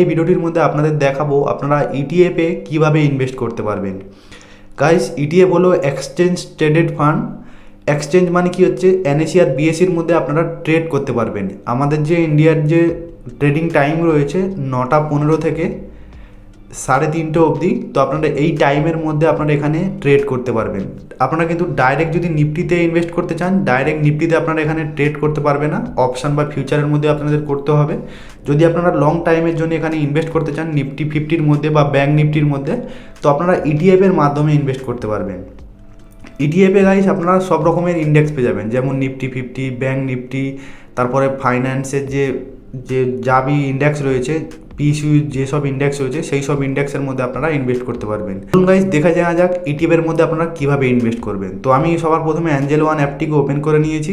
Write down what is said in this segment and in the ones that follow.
এই ভিডিওটির মধ্যে আপনাদের দেখাবো আপনারা E ইটিএফে কীভাবে ইনভেস্ট করতে পারবেন। গাইস ইটিএফ হলো এক্সচেঞ্জ ট্রেডেড ফান্ড এক্সচেঞ্জ মানে কি হচ্ছে? এনএসি আর বিএসির মধ্যে আপনারা ট্রেড করতে পারবেন। আমাদের যে ইন্ডিয়ার যে ট্রেডিং টাইম রয়েছে, নটা পনেরো থেকে সাড়ে তিনটে অবধি, তো আপনারা এই টাইমের মধ্যে আপনারা এখানে ট্রেড করতে পারবেন। আপনারা কিন্তু ডাইরেক্ট যদি নিফটিতে ইনভেস্ট করতে চান ডাইরেক্ট নিফটিতে আপনারা এখানে ট্রেড করতে পারবে না। অপশান বা ফিউচারের মধ্যে আপনাদের করতে হবে। যদি আপনারা লং টাইমের জন্য এখানে ইনভেস্ট করতে চান নিফটি ফিফটির মধ্যে বা ব্যাঙ্ক নিফটির মধ্যে, তো আপনারা ইটিএফের মাধ্যমে ইনভেস্ট করতে পারবেন। ইটিএফে গাইস আপনারা সব রকমের ইন্ডেক্স পেয়ে যাবেন, যেমন নিফটি ফিফটি ব্যাঙ্ক নিফটি তারপরে ফাইন্যান্সের যে যে যাবি ইন্ডেক্স রয়েছে পিসিউ যেসব ইন্ডেক্স রয়েছে সেই সব ইন্ডেক্সের মধ্যে আপনারা ইনভেস্ট করতে পারবেন। গাইজ দেখা যাওয়া যাক ইটিএফের মধ্যে আপনারা কীভাবে ইনভেস্ট করবেন। তো আমি সবার প্রথমে অ্যাঞ্জেল ওয়ান অ্যাপটিকে ওপেন করে নিয়েছি।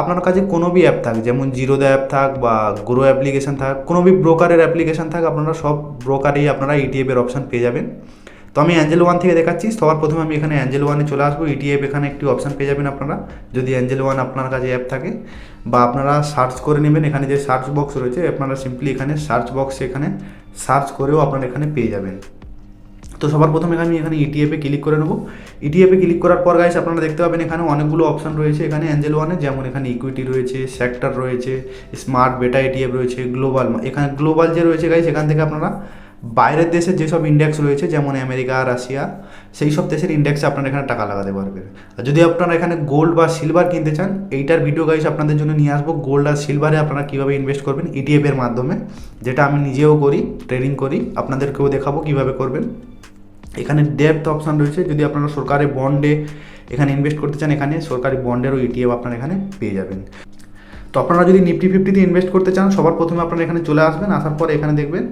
আপনার কাছে কোনো বি অ্যাপ থাক, যেমন জিরো জিরোদা অ্যাপ থাক বা গ্রো অ্যাপ্লিকেশান থাক, কোনো বি ব্রোকারের অ্যাপ্লিকেশান থাক, আপনারা সব ব্রোকারেই আপনারা ইটিএফের অপশান পেয়ে যাবেন। তো আমি অ্যাঞ্জেল ওয়ান থেকে দেখাচ্ছি। সবার প্রথমে আমি এখানে অ্যাঞ্জেল ওয়ানে চলে আসব। ইটিএফ এখানে একটি অপশান পেয়ে যাবেন আপনারা। যদি অ্যাঞ্জেল ওয়ান আপনার কাছে অ্যাপ থাকে বা আপনারা সার্চ করে নেবেন, এখানে যে সার্চ বক্স রয়েছে, আপনারা সিম্পলি এখানে সার্চ বক্সে এখানে সার্চ করেও আপনারা এখানে পেয়ে যাবেন। তো সবার প্রথমে আমি এখানে E ইটিএফে ক্লিক করে নেব। ইটিএফে ক্লিক করার পর গাইস আপনারা দেখতে পাবেন এখানে অনেকগুলো অপশন রয়েছে। এখানে অ্যাঞ্জেল ওয়ানে যেমন এখানে ইকুইটি রয়েছে সেক্টর রয়েছে স্মার্ট বেটা ইটিএফ রয়েছে গ্লোবাল এখানে গ্লোবাল যে রয়েছে গাইস এখান থেকে আপনারা বাইরের দেশের যেসব ইন্ডেক্স রয়েছে, যেমন আমেরিকা, রাশিয়া সেই সব দেশের ইন্ডেক্সে আপনারা এখানে টাকা লাগাতে পারবেন। আর যদি আপনারা এখানে গোল্ড বা সিলভার কিনতে চান, এইটার ভিডিও গাইস আপনাদের জন্য নিয়ে আসব। গোল্ড আর সিলভারে আপনারা কীভাবে ইনভেস্ট করবেন ইটিএফ এর মাধ্যমে, যেটা আমি নিজেও করি ট্রেডিং করি, আপনাদেরকেও দেখাবো কীভাবে করবেন। এখানে ডেপথ অপশান রয়েছে, যদি আপনারা সরকারি বন্ডে এখানে ইনভেস্ট করতে চান, এখানে সরকারি বন্ডেরও ইটিএফ আপনারা এখানে পেয়ে যাবেন। তো আপনারা যদি নিফটি ফিফটিতে ইনভেস্ট করতে চান, সবার প্রথমে আপনারা এখানে চলে আসবেন, আসার পরে এখানে দেখবেন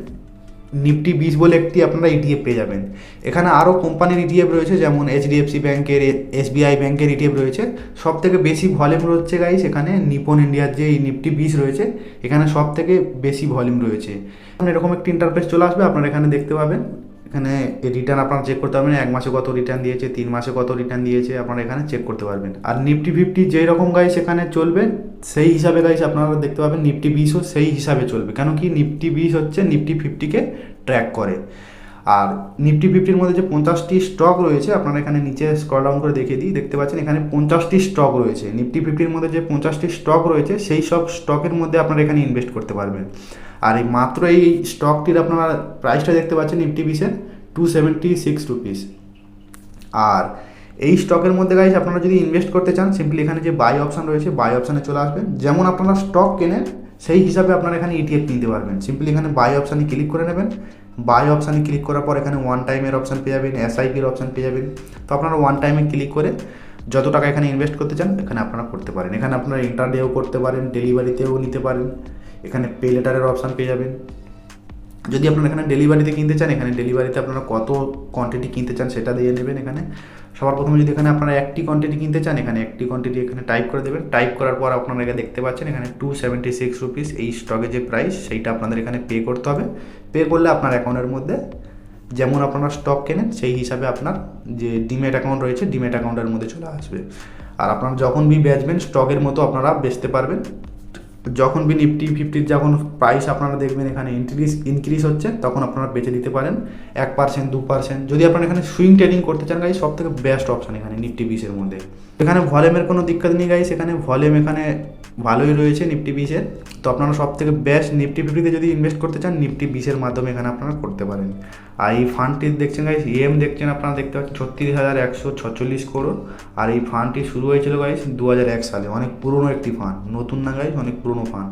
নিফটি বিশ বলে একটি আপনারা ইটিএফ পেয়ে যাবেন। এখানে আরও কোম্পানির ইটিএফ রয়েছে, যেমন এইচডিএফসি ব্যাংকের এসবিআই ব্যাংকের ইটিএফ রয়েছে। সব থেকে বেশি ভলিউম রয়েছে গাইস সেখানে নিপন ইন্ডিয়ার যে নিফটি বিশ রয়েছে, এখানে সব থেকে বেশি ভলিউম রয়েছে। এরকম একটি ইন্টারফেস চলে আসবে, আপনারা এখানে দেখতে পাবেন। এখানে রিটার্ন আপনারা চেক করতে পারবেন, এক মাসে কত রিটার্ন দিয়েছে, তিন মাসে কত রিটার্ন দিয়েছে, আপনারা এখানে চেক করতে পারবেন। আর নিফটি ফিফটি যেই রকম গাইস এখানে চলবে, সেই হিসাবে গাইস আপনারা দেখতে পাবেন নিফটি বিশও সেই হিসাবে চলবে। কেন কি নিফটি বিশ হচ্ছে নিফটি ফিফটিকে ট্র্যাক করে। আর নিফটি ফিফটির মধ্যে যে পঞ্চাশটি স্টক রয়েছে, আপনারা এখানে নিচে স্ক্রল ডাউন করে দেখিয়ে দিই, দেখতে পাচ্ছেন এখানে পঞ্চাশটি স্টক রয়েছে। নিফটি ফিফটির মধ্যে যে পঞ্চাশটি স্টক রয়েছে, সেই সব স্টকের মধ্যে আপনারা এখানে ইনভেস্ট করতে পারবেন। আর এই মাত্র এই স্টকটির আপনারা প্রাইসটা দেখতে পাচ্ছেন নিফটি বিশের টু সেভেন্টি সিক্স রুপিস আর এই স্টকের মধ্যে গাইজ আপনারা যদি ইনভেস্ট করতে চান সিম্পলি এখানে যে বাই অপশান রয়েছে বাই অপশানে চলে আসবেন। যেমন আপনারা স্টক কেনেন সেই হিসাবে আপনারা এখানে ইটিএফ কিনতে পারবেন। সিম্পলি এখানে বাই অপশানে ক্লিক করে নেবেন। বাই অপশানে ক্লিক করার পর এখানে ওয়ান টাইমের অপশান পেয়ে যাবেন এসআইপির অপশান পেয়ে যাবেন। তো আপনারা ওয়ান টাইমে ক্লিক করে যত টাকা এখানে ইনভেস্ট করতে চান, এখানে আপনারা করতে পারেন। এখানে আপনারা ইন্টারডেও করতে পারেন ডেলিভারিতেও নিতে পারেন। এখানে পে লেটারের অপশান পেয়ে যাবেন। যদি আপনারা এখানে ডেলিভারিতে কিনতে চান, এখানে ডেলিভারিতে আপনারা কত কোয়ান্টিটি কিনতে চান সেটা দিয়ে নেবেন এখানে। সবার প্রথমে যদি এখানে আপনারা একটি কোয়ান্টিটি কিনতে চান, এখানে একটি কোয়ান্টিটি এখানে টাইপ করে দেবেন। টাইপ করার পর আপনারা এখানে দেখতে পাচ্ছেন, এখানে টু সেভেন্টি সিক্স রুপিস এই স্টকে যে প্রাইস সেইটা আপনাদের এখানে পে করতে হবে। পে করলে আপনার অ্যাকাউন্টের মধ্যে যেমন আপনারা স্টক কেনেন, সেই হিসাবে আপনার যে ডিমেট অ্যাকাউন্ট রয়েছে ডিমেট অ্যাকাউন্টের মধ্যে চলে আসবে। আর আপনারা যখন বি বেচবেন স্টকের মতো আপনারা বেচতে পারবেন। যখন বি নিফটি, ফিফটির যখন প্রাইস আপনারা দেখবেন এখানে ইনক্রিজ ইনক্রিজ হচ্ছে, তখন আপনারা বেচে দিতে পারেন। এক পার্সেন্ট দু পার্সেন্ট যদি আপনারা এখানে সুইং ট্রেডিং করতে চান গাইস সব থেকে বেস্ট অপশন এখানে নিফটি বিশের মধ্যে। এখানে ভলিউমের কোনো দিক্কত নেই গাইস এখানে ভলিউম এখানে ভালোই রয়েছে নিফটি বিশের তো আপনারা সব থেকে বেস্ট নিফটি, ফিফটিতে যদি ইনভেস্ট করতে চান, নিফটি বিশের মাধ্যমে এখানে আপনারা করতে পারেন। আর এই ফান্ডটি দেখছেন গাইস এম দেখছেন আপনারা, দেখতে পাচ্ছেন ছত্রিশ হাজার একশো ছচল্লিশ করোড় আর এই ফান্ডটি শুরু হয়েছিল গাইস দু হাজার এক সালে। অনেক পুরনো একটি ফান্ড নতুন না গাইস অনেক পুরনো ফান্ড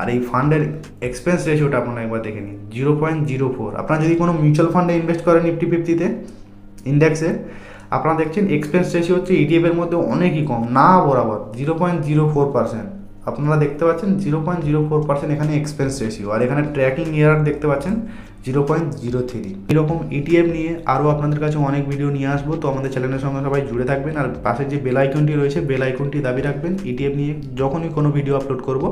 আর এই ফান্ডের এক্সপেন্স রেশিওটা আপনারা একবার দেখে নিন। জিরো পয়েন্ট জিরো ফোর আপনারা যদি কোনো মিউচুয়াল ফান্ডে ইনভেস্ট করেন নিফটি ফিফটিতে ইন্ডেক্সে আপনারা দেখছেন এক্সপেন্স রেশিও হচ্ছে ইটিএফের মধ্যে অনেকই কম, না বরাবর zero point zero four percent আপনারা দেখতে পাচ্ছেন zero point zero four percent এখানে এক্সপেন্স রেশিও আর এখানে ট্র্যাকিং ইয়ার দেখতে পাচ্ছেন জিরো পয়েন্ট জিরো থ্রি। এরকম ইটিএফ নিয়ে আরও আপনাদের কাছে অনেক ভিডিও নিয়ে আসব, তো আমাদের চ্যানেলের সঙ্গে সবাই জুড়ে থাকবেন আর পাশের যে বেল আইকনটি রয়েছে, বেল আইকনটি দাবি রাখবেন। ইটিএফ নিয়ে যখনই কোনো ভিডিও আপলোড করব।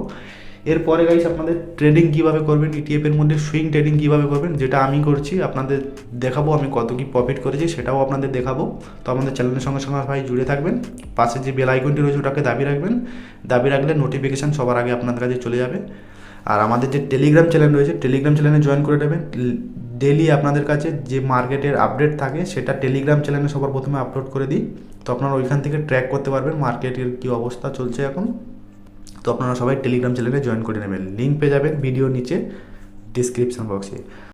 এরপরে গাইস আপনাদের ট্রেডিং কীভাবে করবেন ইটিএফের মধ্যে সুইং ট্রেডিং কীভাবে করবেন, যেটা আমি করছি, আপনাদের দেখাবো আমি কত কী প্রফিট করেছি, সেটাও আপনাদের দেখাবো। তো আমাদের চ্যানেলের সঙ্গে সঙ্গে ভাই জুড়ে থাকবেন। পাশে যে বেল আইকনটি রয়েছে, ওটাকে দাবি রাখবেন। দাবি রাখলে নোটিফিকেশান সবার আগে আপনাদের কাছে চলে যাবে। আর আমাদের যে টেলিগ্রাম চ্যানেল রয়েছে টেলিগ্রাম চ্যানেলে জয়েন করে নেবেন। ডেলি আপনাদের কাছে যে মার্কেটের আপডেট থাকে, সেটা টেলিগ্রাম চ্যানেলে সবার প্রথমে আপলোড করে দিই। তো আপনারা ওইখান থেকে ট্র্যাক করতে পারবেন মার্কেটের কী অবস্থা চলছে এখন। তো আপনারা সবাই টেলিগ্রাম চ্যানেলে জয়েন করে নেবেন। লিঙ্ক পেয়ে যাবেন ভিডিও নিচে ডিসক্রিপশান বক্সে